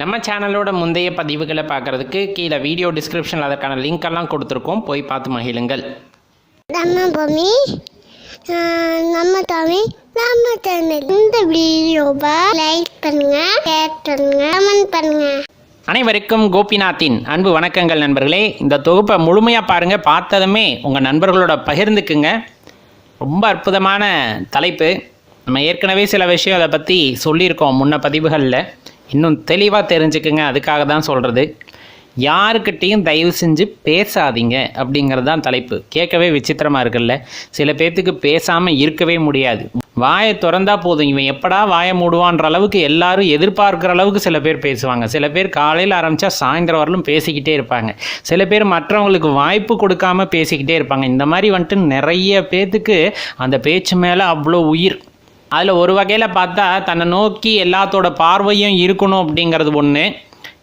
நம்ம சேனலோட முந்தைய பதிவுகளை பார்க்குறதுக்கு கீழே வீடியோ டிஸ்கிரிப்ஷனில் அதற்கான லிங்க் எல்லாம் கொடுத்துருக்கோம். போய் பார்த்து மகிழுங்கள். நம்ம பூமி நம்ம தமிழ் நம்ம சேனல் இந்த வீடியோவை லைக் பண்ணுங்க ஷேர் பண்ணுங்க கமெண்ட் பண்ணுங்க. அனைவருக்கும் கோபிநாத்தின் அன்பு வணக்கங்கள் நண்பர்களே. இந்த தொகுப்பை முழுமையாக பாருங்கள் பார்த்ததுமே உங்கள் நண்பர்களோட பகிர்ந்துக்குங்க. ரொம்ப அற்புதமான தலைப்பு. நம்ம ஏற்கனவே சில விஷயம் அதை பற்றி சொல்லியிருக்கோம் முன்ன பதிவுகளில். இன்னும் தெளிவாக தெரிஞ்சுக்குங்க. அதுக்காக தான் சொல்கிறது யாருக்கிட்டேயும் தயவு செஞ்சு பேசாதீங்க அப்படிங்கிறது தான் தலைப்பு. கேட்கவே விசித்திரமாக இருக்குல்ல. சில பேர்த்துக்கு பேசாமல் இருக்கவே முடியாது. வாயை திறந்தா போதும். இவன் எப்படா வாயை மூடுவான்ற அளவுக்கு எல்லாரும் எதிர்பார்க்குற அளவுக்கு சில பேர் பேசுவாங்க. சில பேர் காலையில் ஆரம்பித்தா சாயந்தரம் வரலும் பேசிக்கிட்டே இருப்பாங்க. சில பேர் மற்றவங்களுக்கு வாய்ப்பு கொடுக்காம பேசிக்கிட்டே இருப்பாங்க. இந்த மாதிரி வந்துட்டு நிறைய பேர்த்துக்கு அந்த பேச்சு மேலே அவ்வளோ உயிர். அதில் ஒரு வகையில் பார்த்தா தன்னை நோக்கி எல்லாத்தோட பார்வையும் இருக்கணும் அப்படிங்கிறது ஒன்று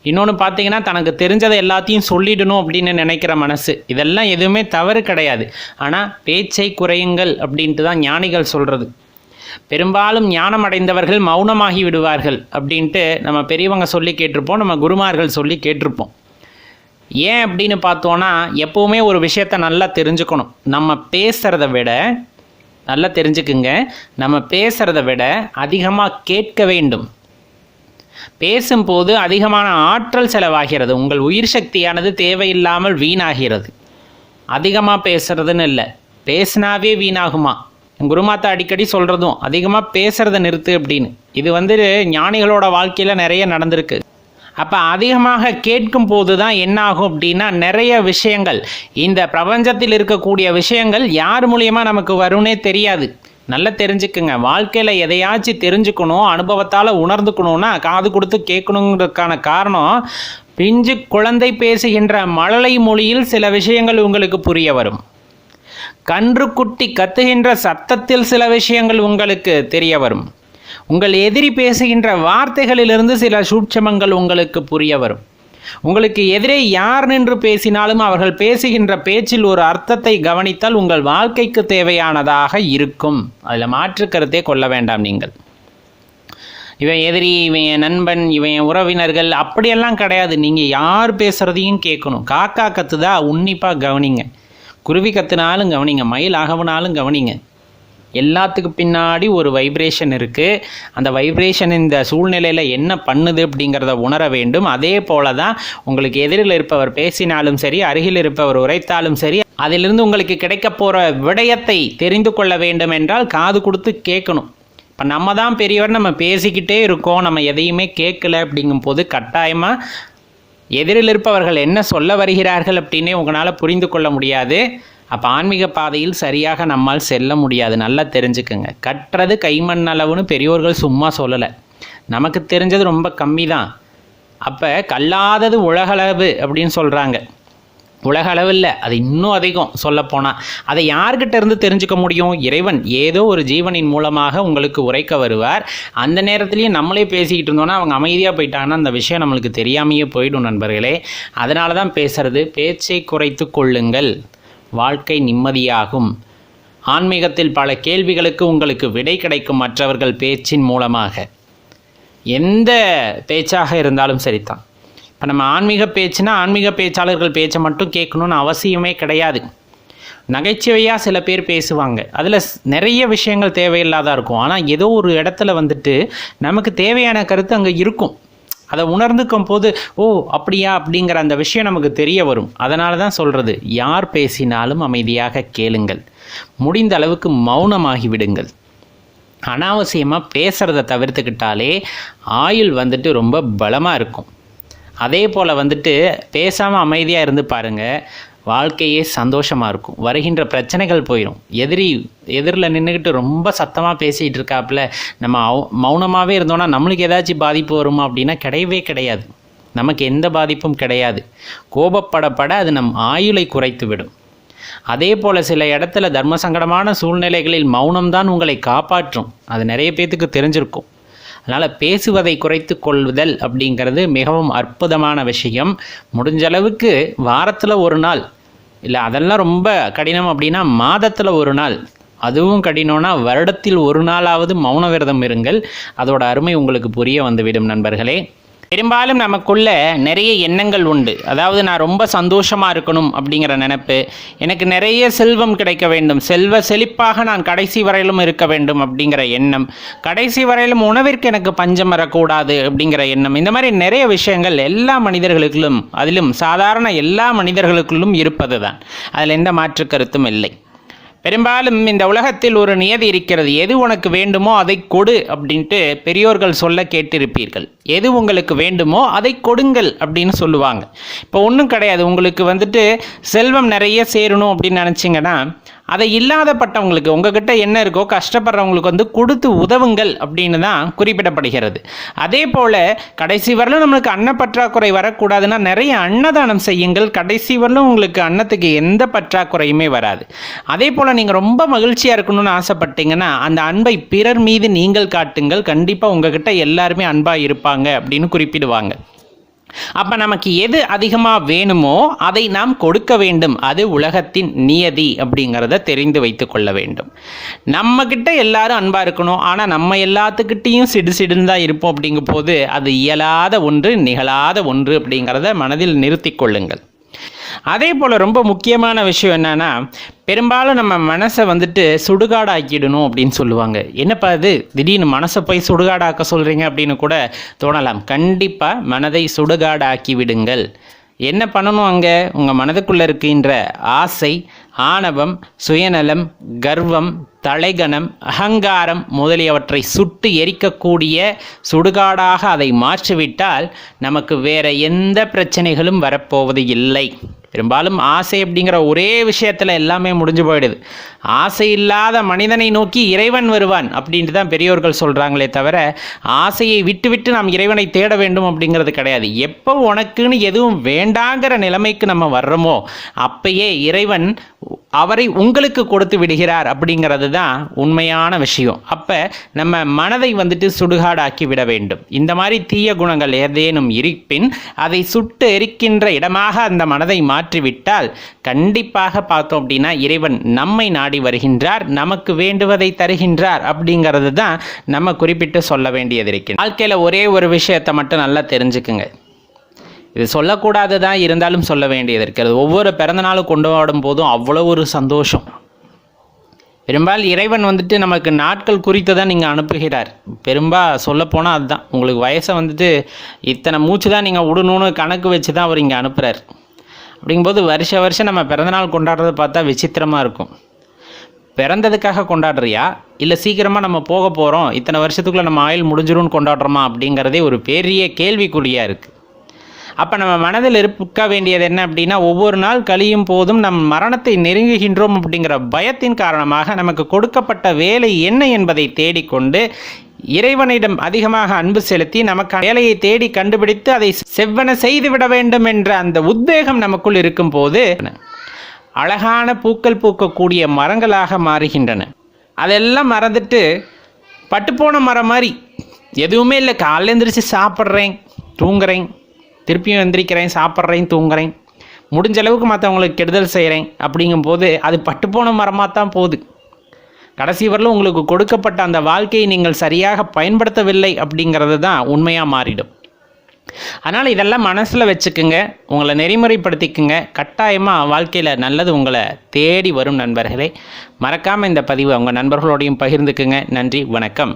இன்னொன்று பார்த்தீங்கன்னா தனக்கு தெரிஞ்சதை எல்லாத்தையும் சொல்லிடணும் அப்படின்னு நினைக்கிற மனசு. இதெல்லாம் எதுவுமே தவறு கிடையாது. ஆனால் பேச்சை குறையுங்கள் அப்படின்ட்டு தான் ஞானிகள் சொல்கிறது பெரும்பாலும் ஞானம் அடைந்தவர்கள் மௌனமாகி விடுவார்கள் அப்படின்ட்டு நம்ம பெரியவங்க சொல்லி கேட்டிருப்போம் நம்ம குருமார்கள் சொல்லி கேட்டிருப்போம். ஏன் அப்படின்னு பார்த்தோன்னா எப்போவுமே ஒரு விஷயத்த நல்லா தெரிஞ்சுக்கணும். நம்ம பேசுகிறத விட நல்லா தெரிஞ்சுக்குங்க. நம்ம பேசுகிறத விட அதிகமாக கேட்க வேண்டும். பேசும்போது அதிகமான ஆற்றல் செலவாகிறது. உங்கள் உயிர் சக்தியானது தேவையில்லாமல் வீணாகிறது. அதிகமாக பேசுறதுன்னு இல்லை. பேசினாவே வீணாகுமா? குருமாத்தா அடிக்கடி சொல்கிறதும் அதிகமாக பேசுகிறத நிறுத்து அப்படின்னு. இது வந்து ஞானிகளோட வாழ்க்கையில் நிறைய நடந்திருக்கு. அப்போ அதிகமாக கேட்கும் போது தான் என்ன ஆகும் அப்படின்னா நிறைய விஷயங்கள். இந்த பிரபஞ்சத்தில் இருக்கக்கூடிய விஷயங்கள் யார் மூலியமாக நமக்கு வரும்னே தெரியாது. நல்லா தெரிஞ்சுக்குங்க. வாழ்க்கையில் எதையாச்சும் தெரிஞ்சுக்கணும் அனுபவத்தால் உணர்ந்துக்கணும்னா காது கொடுத்து கேட்கணுங்கிறதுக்கான காரணம் பிஞ்சு குழந்தை பேசுகின்ற மழலை மொழியில் சில விஷயங்கள் உங்களுக்கு புரிய வரும். கன்றுக்குட்டி கத்துகின்ற சத்தத்தில் சில விஷயங்கள் உங்களுக்கு தெரிய வரும். உங்கள் எதிரி பேசுகின்ற வார்த்தைகளிலிருந்து சில சூட்சமங்கள் உங்களுக்கு புரிய வரும். உங்களுக்கு எதிரே யார் நின்று பேசினாலும் அவர்கள் பேசுகின்ற பேச்சில் ஒரு அர்த்தத்தை கவனித்தால் உங்கள் வாழ்க்கைக்கு தேவையானதாக இருக்கும். அதில் மாற்று கருத்தே கொள்ள வேண்டாம் நீங்கள். இவன் எதிரி இவன் என் நண்பன் இவன் என் உறவினர்கள் அப்படியெல்லாம் கிடையாது. நீங்கள் யார் பேசுகிறதையும் கேட்கணும். காக்கா கத்துதா உன்னிப்பாக கவனிங்க. குருவி கத்துனாலும் கவனிங்க. மயில் அகவுனாலும் கவனிங்க. எல்லாத்துக்கு பின்னாடி ஒரு வைப்ரேஷன் இருக்குது அந்த வைப்ரேஷன் இந்த சூழ்நிலையில் என்ன பண்ணுது அப்படிங்கிறத உணர வேண்டும். அதே போல தான் உங்களுக்கு எதிரில் இருப்பவர் பேசினாலும் சரி அருகில் இருப்பவர் உரைத்தாலும் சரி அதிலிருந்து உங்களுக்கு கிடைக்க போகிற விடயத்தை தெரிந்து கொள்ள வேண்டும் என்றால் காது கொடுத்து கேட்கணும். இப்போ நம்ம தான் பெரியவர் நம்ம பேசிக்கிட்டே இருக்கோம் நம்ம எதையுமே கேட்கல அப்படிங்கும்போது கட்டாயமாக எதிரில் இருப்பவர்கள் என்ன சொல்ல வருகிறார்கள் அப்படின்னே உங்களால் புரிந்து கொள்ள முடியாது. அப்போ ஆன்மீக பாதையில் சரியாக நம்மால் செல்ல முடியாது. நல்லா தெரிஞ்சுக்கங்க. கட்டுறது கைமண் அளவுன்னு பெரியோர்கள் சும்மா சொல்லலை. நமக்கு தெரிஞ்சது ரொம்ப கம்மி தான் அப்போ கல்லாதது உலகளவு அப்படின்னு சொல்கிறாங்க உலக அளவில் அது இன்னும் அதிகம் சொல்லப்போனால் அதை யார்கிட்ட இருந்து தெரிஞ்சுக்க முடியும்? இறைவன். ஏதோ ஒரு ஜீவனின் மூலமாக உங்களுக்கு உரைக்க வருவார். அந்த நேரத்துலையும் நம்மளே பேசிக்கிட்டு இருந்தோன்னா அவங்க அமைதியாக போயிட்டாங்கன்னா அந்த விஷயம் நம்மளுக்கு தெரியாமையே போயிடும் நண்பர்களே. அதனால தான் பேசுறது பேச்சை குறைத்து கொள்ளுங்கள். வாழ்க்கை நிம்மதியாகும். ஆன்மீகத்தில் பல கேள்விகளுக்கு உங்களுக்கு விடை கிடைக்கும் மற்றவர்கள் பேச்சின் மூலமாக. எந்த பேச்சாக இருந்தாலும் சரிதான். இப்போ நம்ம ஆன்மீக பேச்சுனா ஆன்மீக பேச்சாளர்கள் பேச்சை மட்டும் கேட்கணும்னு அவசியமே கிடையாது. நகைச்சுவையாக சில பேர் பேசுவாங்க. அதில் நிறைய விஷயங்கள் தேவையில்லாத இருக்கும். ஆனால் ஏதோ ஒரு இடத்துல வந்துட்டு நமக்கு தேவையான கருத்து அங்கே இருக்கும். அதை உணர்ந்துக்கும் போது ஓ அப்படியா? அப்படிங்கிற அந்த விஷயம் நமக்கு தெரிய வரும். அதனால தான் சொல்கிறது யார் பேசினாலும் அமைதியாக கேளுங்கள். முடிந்த அளவுக்கு மௌனமாகி விடுங்கள். அனாவசியமாக பேசுகிறத தவிர்த்துக்கிட்டாலே ஆயுள் வந்துட்டு ரொம்ப பலமாக இருக்கும். அதே போல் வந்துட்டு பேசாமல் அமைதியாக இருந்து பாருங்கள் வாழ்க்கையே சந்தோஷமாக இருக்கும். வருகின்ற பிரச்சனைகள் போயிடும் எதிரி எதிரில் நின்றுக்கிட்டு ரொம்ப சத்தமாக பேசிகிட்டு இருக்காப்புல நம்ம அவ- மௌனமாகவே இருந்தோன்னா நம்மளுக்கு ஏதாச்சும் பாதிப்பு வருமா அப்படின்னா கிடையவே கிடையாது. நமக்கு எந்த பாதிப்பும் கிடையாது. கோபப்படப்பட அது நம் ஆயுளை குறைத்து விடும் அதே போல் சில இடத்துல தர்ம சங்கடமான சூழ்நிலைகளில் மௌனம்தான் உங்களை காப்பாற்றும். அது நிறைய பேத்துக்கு தெரிஞ்சிருக்கும். அதனால் பேசுவதை குறைத்து கொள்ளுதல் அப்படிங்கிறது மிகவும் அற்புதமான விஷயம். முடிஞ்ச அளவுக்கு வாரத்தில் ஒரு நாள் இல்லை அதெல்லாம் ரொம்ப கடினம் அப்படின்னா மாதத்தில் ஒரு நாள் அதுவும் கடினம்னா வருடத்தில் ஒரு நாளாவது மௌன விரதம் இருங்கள். அதோட அருமை உங்களுக்கு புரிய வந்துவிடும் நண்பர்களே. பெரும்பாலும் நமக்குள்ள நிறைய எண்ணங்கள் உண்டு. அதாவது நான் ரொம்ப சந்தோஷமாக இருக்கணும் அப்படிங்கிற நினப்பு எனக்கு நிறைய செல்வம் கிடைக்க வேண்டும். செல்வ செழிப்பாக நான் கடைசி வரையிலும் இருக்க வேண்டும் அப்படிங்கிற எண்ணம். கடைசி வரையிலும் உணவிற்கு எனக்கு பஞ்சம் வரக்கூடாது அப்படிங்கிற எண்ணம். இந்த மாதிரி நிறைய விஷயங்கள் எல்லா மனிதர்களுக்குள்ளும் அதிலும் சாதாரண எல்லா மனிதர்களுக்குள்ளும் இருப்பது தான் அதில் எந்த மாற்று கருத்தும் இல்லை. பெரும்பாலும் இந்த உலகத்தில் ஒரு நியதி இருக்கிறது. எது உனக்கு வேண்டுமோ அதை கொடு அப்படின்ட்டு பெரியோர்கள் சொல்ல கேட்டிருப்பீர்கள். எது உங்களுக்கு வேண்டுமோ அதை கொடுங்கள் அப்படின்னு சொல்லுவாங்க. இப்போ ஒன்றும் கிடையாது. உங்களுக்கு வந்துட்டு செல்வம் நிறைய சேரணும் அப்படின்னு நினச்சிங்கன்னா அதை இல்லாதப்பட்டவங்களுக்கு உங்ககிட்ட என்ன இருக்கோ கஷ்டப்படுறவங்களுக்கு வந்து கொடுத்து உதவுங்கள் அப்படின்னு தான் குறிப்பிடப்படுகிறது. அதே போல் கடைசி வரலும் நம்மளுக்கு அன்ன பற்றாக்குறை வரக்கூடாதுன்னா நிறைய அன்னதானம் செய்யுங்கள். கடைசி வரலும் உங்களுக்கு அன்னத்துக்கு எந்த பற்றாக்குறையுமே வராது. அதே போல் நீங்கள் ரொம்ப மகிழ்ச்சியாக இருக்கணும்னு ஆசைப்பட்டீங்கன்னா அந்த அன்பை பிறர் மீது நீங்கள் காட்டுங்கள். கண்டிப்பாக உங்ககிட்ட எல்லாருமே அன்பாக இருப்பாங்க அப்படின்னு குறிப்பிடுவாங்க. அப்போ நமக்கு எது அதிகமாக வேணுமோ அதை நாம் கொடுக்க வேண்டும். அது உலகத்தின் நியதி அப்படிங்கிறத தெரிந்து வைத்து கொள்ள வேண்டும். நம்மக்கிட்ட எல்லாரும் அன்பாக இருக்கணும். ஆனால் நம்ம எல்லாத்துக்கிட்டேயும் சிடு சிடுன்னு தான் இருப்போம் அப்படிங்கும் போது அது இயலாத ஒன்று நிகழாத ஒன்று அப்படிங்கிறத மனதில் நிறுத்தி கொள்ளுங்கள். அதே போல் ரொம்ப முக்கியமான விஷயம் என்னென்னா பெரும்பாலும் நம்ம மனசை வந்துட்டு சுடுகாடாக்கிடணும் அப்படின்னு சொல்லுவாங்க. என்னப்பா இது? திடீர்னு மனசை போய் சுடுகாடாக்க சொல்கிறீங்க அப்படின்னு கூட தோணலாம். கண்டிப்பாக மனதை சுடுகாடாக்கி விடுங்கள். என்ன பண்ணணும் அங்கே? உங்கள் மனதுக்குள்ளே இருக்கின்ற ஆசை ஆணவம் சுயநலம் கர்வம் தலைகணம் அகங்காரம் முதலியவற்றை சுட்டு எரிக்கக்கூடிய சுடுகாடாக அதை மாற்றிவிட்டால் நமக்கு வேறு எந்த பிரச்சனைகளும் வரப்போவது இல்லை. பெரும்பாலும் ஆசை அப்படிங்கிற ஒரே விஷயத்தில் எல்லாமே முடிஞ்சு போயிடுது. ஆசை இல்லாத மனிதனை நோக்கி இறைவன் வருவான் அப்படின்ட்டு தான் பெரியோர்கள் சொல்கிறாங்களே தவிர ஆசையை விட்டுவிட்டு நாம் இறைவனை தேட வேண்டும் அப்படிங்கிறது கிடையாது. எப்போ உனக்குன்னு எதுவும் வேண்டாங்கிற நிலைமைக்கு நம்ம வர்றோமோ அப்பயே இறைவன் அவரை உங்களுக்கு கொடுத்து விடுகிறார் அப்படிங்கிறது தான் உண்மையான விஷயம். அப்போ நம்ம மனதை வந்துட்டு சுடுகாடாக்கி விட வேண்டும். இந்த மாதிரி தீய குணங்கள் ஏதேனும் இருப்பின் அதை சுட்டு எரிக்கின்ற இடமாக அந்த மனதை மாற்றிவிட்டால் கண்டிப்பாக பார்த்தோம் அப்படின்னா இறைவன் நம்மை நாடி வருகின்றார் நமக்கு வேண்டுவதை தருகின்றார் அப்படிங்கிறது தான் நம்ம குறிப்பிட்டு சொல்ல வேண்டியது இருக்கு வாழ்க்கையில் ஒரே ஒரு விஷயத்தை மட்டும் நல்லா தெரிஞ்சுக்குங்க. இது சொல்லக்கூடாது தான் இருந்தாலும் சொல்ல வேண்டியது இருக்கிறது ஒவ்வொரு பிறந்தநாளும் கொண்டாடும் போதும் அவ்வளோ ஒரு சந்தோஷம். பெரும்பாலும் இறைவன் வந்துட்டு நமக்கு நாட்கள் குறித்து தான் நீங்கள் அனுப்புகிறார். பெரும்பா சொல்லப்போனால் அதுதான். உங்களுக்கு வயசை வந்துட்டு இத்தனை மூச்சு தான் நீங்கள் விடணும்னு கணக்கு வச்சு தான் அவர் இங்கே அனுப்புகிறார் அப்படிங்கும்போது வருஷ வருஷம் நம்ம பிறந்தநாள் கொண்டாடுறத பார்த்தா விசித்திரமாக இருக்கும். பிறந்ததுக்காக கொண்டாடுறியா? இல்லை சீக்கிரமாக நம்ம போக போகிறோம் இத்தனை வருஷத்துக்குள்ளே நம்ம ஆயுள் முடிஞ்சிரும்னு கொண்டாடுறோமா அப்படிங்கிறதே ஒரு பெரிய கேள்விக்குறியாக இருக்குது அப்போ நம்ம மனதில் இருக்க வேண்டியது என்ன அப்படின்னா ஒவ்வொரு நாள் கழியும் போதும் நம் மரணத்தை நெருங்குகின்றோம் அப்படிங்கிற பயத்தின் காரணமாக நமக்கு கொடுக்கப்பட்ட வேலை என்ன என்பதை தேடிக்கொண்டு இறைவனிடம் அதிகமாக அன்பு செலுத்தி நமக்கு வேலையை தேடி கண்டுபிடித்து அதை செவ்வன செய்துவிட வேண்டும் என்ற அந்த உத்வேகம் நமக்குள் இருக்கும் போது அழகான பூக்கள் பூக்கக்கூடிய மரங்களாக மாறுகின்றன. அதெல்லாம் மறந்துட்டு பட்டுப்போன மரம் மாதிரி. எதுவுமே இல்லை. காலைல எந்திரிச்சு சாப்பிட்றேன் தூங்குறேன். திருப்பியும் எந்திரிக்கிறேன் சாப்பிட்றேன் தூங்குறேன். முடிஞ்ச அளவுக்கு மற்றவங்களுக்கு கெடுதல் செய்கிறேன் அப்படிங்கும்போது அது பட்டுப்போன மரமாக தான் போகுது. கடைசி வரலும் உங்களுக்கு கொடுக்கப்பட்ட அந்த வாழ்க்கையை நீங்கள் சரியாக பயன்படுத்தவில்லை அப்படிங்கிறது தான் உண்மையாக மாறிடும். அதனால் இதெல்லாம் மனசில் வச்சுக்குங்க உங்களை நெறிமுறைப்படுத்திக்குங்க. கட்டாயமாக வாழ்க்கையில் நல்லது உங்களை தேடி வரும் நண்பர்களே. மறக்காமல் இந்த பதிவை உங்கள் நண்பர்களோடையும் பகிர்ந்துக்குங்க. நன்றி வணக்கம்.